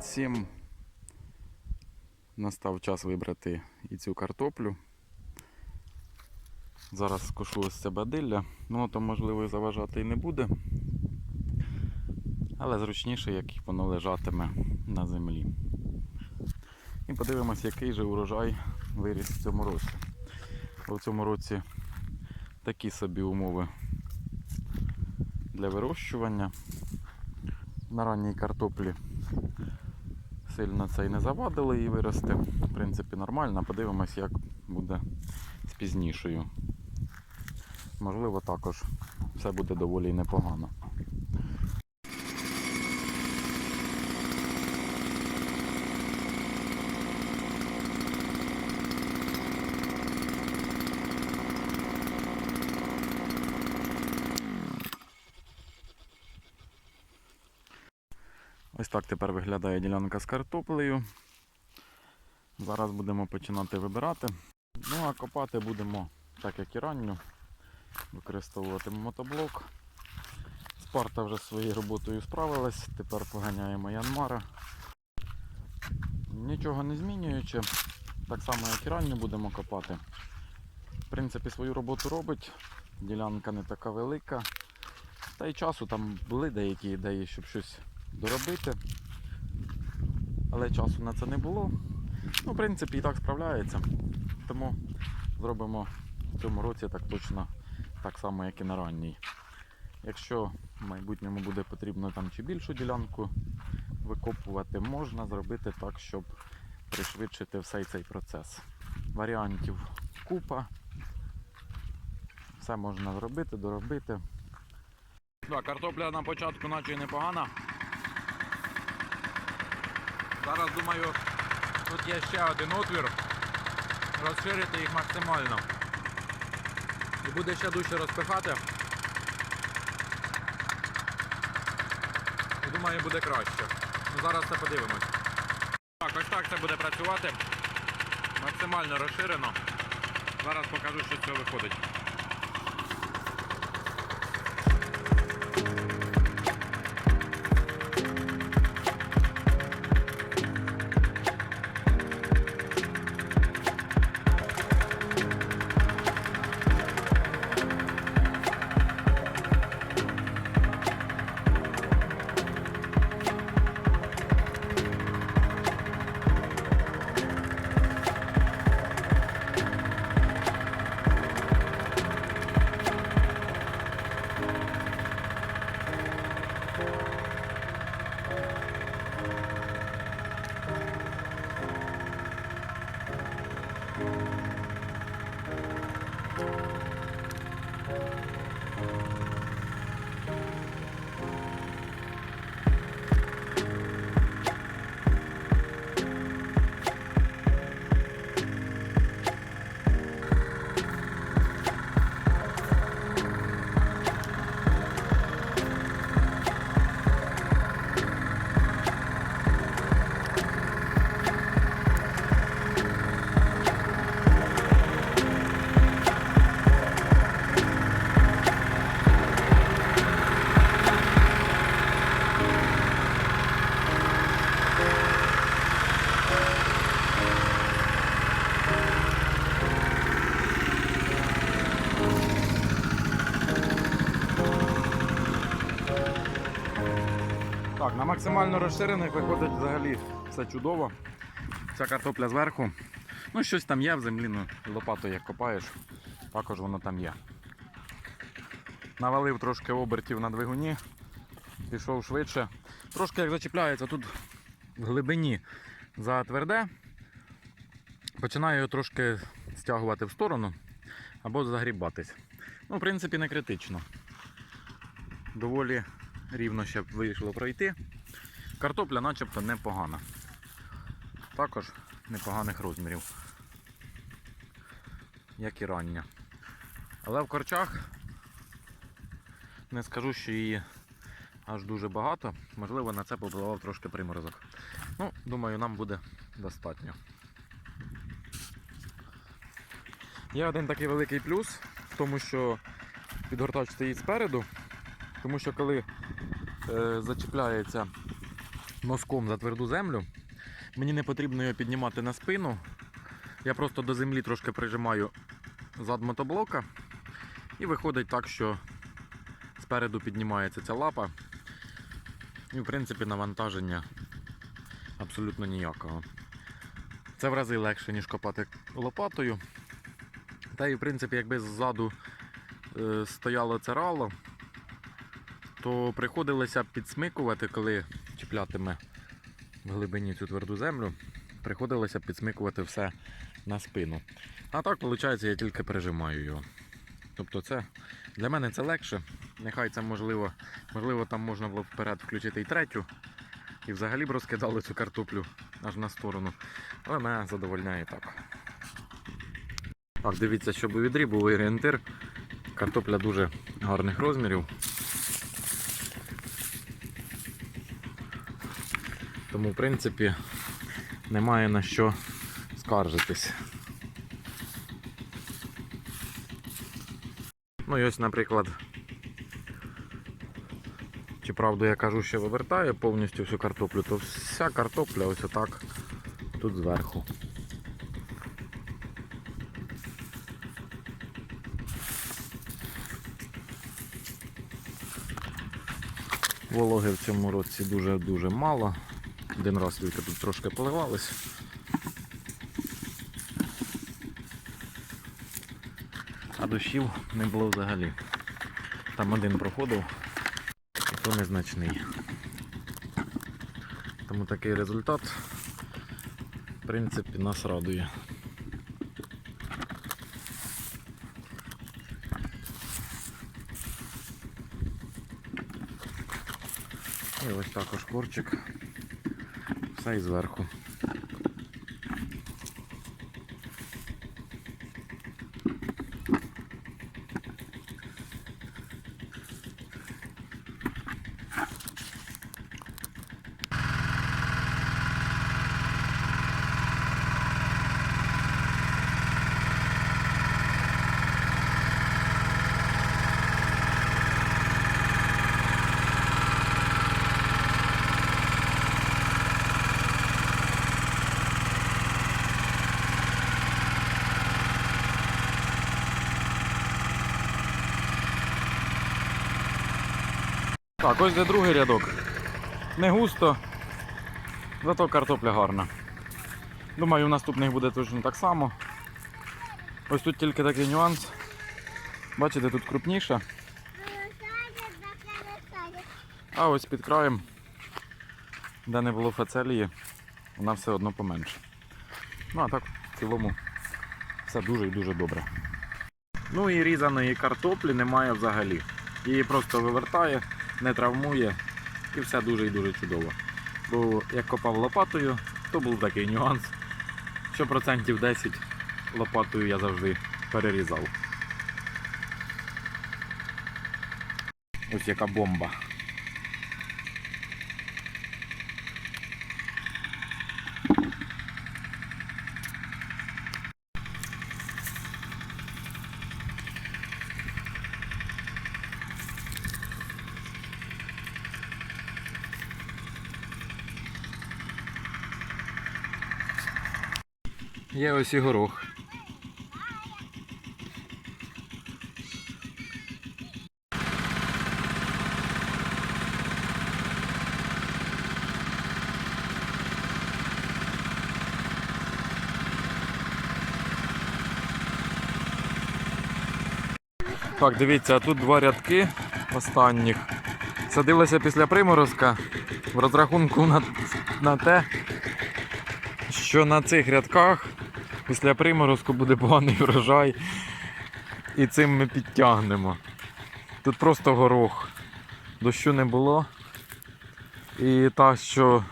всім. Настав час вибрати і цю картоплю. Зараз кошу ось це бадилля. Ну, то можливо заважати і не буде. Але зручніше, як воно лежатиме на землі. І подивимось, який же урожай виріс в цьому році. Бо в цьому році такі собі умови для вирощування. На ранній картоплі сильно це і не завадило її вирости. В принципі, нормально. Подивимось, як буде з пізнішою. Можливо, також все буде доволі непогано. Ось так тепер виглядає ділянка з картоплею. Зараз будемо починати вибирати. Ну а копати будемо, так як і ранню, використовувати мотоблок. Спарта вже своєю роботою справилась, тепер поганяємо Янмара. Нічого не змінюючи, так само як і ранню будемо копати. В принципі, свою роботу робить, ділянка не така велика. Та й часу там були деякі ідеї, щоб щось доробити. Але часу на це не було. Ну, в принципі, і так справляється. Тому зробимо в цьому році так точно так само, як і на ранній. Якщо в майбутньому буде потрібно там чи більшу ділянку викопувати, можна зробити так, щоб пришвидшити всей цей процес. Варіантів купа. Все можна зробити, доробити. Картопля на початку наче непогана. Зараз думаю, тут є ще один отвір. Розширити їх максимально. І буде ще дужче розпихати. І думаю, буде краще. Ну, зараз це подивимось. Так, ось так це буде працювати. Максимально розширено. Зараз покажу, що з цього виходить. Так, на максимально розширених виходить взагалі все чудово. Ця картопля зверху. Ну, щось там є в землі, ну, лопатою як копаєш, також воно там є. Навалив трошки обертів на двигуні, пішов швидше. Трошки як зачіпляється тут в глибині за тверде. Починаю його трошки стягувати в сторону або загрібатись. Ну, в принципі, не критично. Доволі рівно ще б вийшло пройти. Картопля начебто непогана. Також непоганих розмірів. Як і рання. Але в корчах не скажу, що її аж дуже багато. Можливо, на це попливав трошки приморозок. Ну, думаю, нам буде достатньо. Є один такий великий плюс в тому, що підгортач стоїть спереду, тому що коли е, зачіпляється носком за тверду землю. Мені не потрібно його піднімати на спину. Я просто до землі трошки прижимаю зад мотоблока. І виходить так, що спереду піднімається ця лапа. І в принципі навантаження абсолютно ніякого. Це в рази легше, ніж копати лопатою. Та і в принципі, якби ззаду е, стояло це рало, то приходилося підсмикувати, коли чіплятиме в глибині цю тверду землю, приходилося підсмикувати все на спину. А так, виходить, я тільки прижимаю його. Тобто це для мене це легше. Нехай це можливо, можливо, там можна було вперед включити і третю. І взагалі б розкидали цю картоплю аж на сторону. Але мене задовольняє так. Так, дивіться, щоб у відрі був орієнтир. Картопля дуже гарних розмірів. Тому, в принципі, немає на що скаржитись. Ну і ось, наприклад, чи правду я кажу, що вивертаю повністю всю картоплю, то вся картопля ось отак тут зверху. Вологи в цьому році дуже-дуже мало. Один раз тільки тут трошки поливались. А дощів не було взагалі. Там один проходив, і то незначний. Тому такий результат, в принципі, нас радує. І ось також корчик. Все і зверху. Так, ось де другий рядок. Не густо, зато картопля гарна. Думаю, в наступних буде точно так само. Ось тут тільки такий нюанс. Бачите, тут крупніше, а ось під краєм, де не було фацелії, вона все одно поменше. Ну а так, в цілому, все дуже і дуже добре. Ну і різаної картоплі немає взагалі. Її просто вивертає, не травмує і все дуже і дуже чудово. Бо як копав лопатою, то був такий нюанс, що процентів 10 лопатою я завжди перерізав. Ось яка бомба. Є ось і горох. Так, дивіться, а тут два рядки останніх. Садилося після приморозка в розрахунку на, на те, що на цих рядках після приморозку буде поганий врожай. І цим ми підтягнемо. Тут просто горох. Дощу не було. І та, що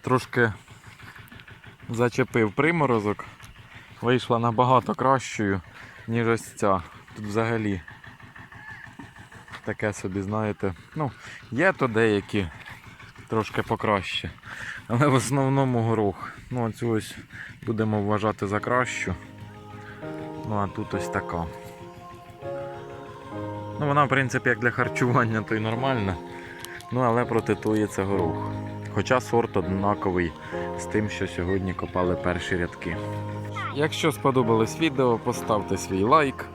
трошки зачепив приморозок, вийшла набагато кращою, ніж ось ця. Тут взагалі таке собі, знаєте. Ну, є то деякі трошки покраще. Але в основному горох. Ну, цю ось будемо вважати за кращу. Ну, а тут ось така. Ну, вона, в принципі, як для харчування, то й нормальна. Ну, але протитується горох. Хоча сорт однаковий з тим, що сьогодні копали перші рядки. Якщо сподобалось відео, поставте свій лайк.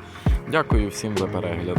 Дякую всім за перегляд.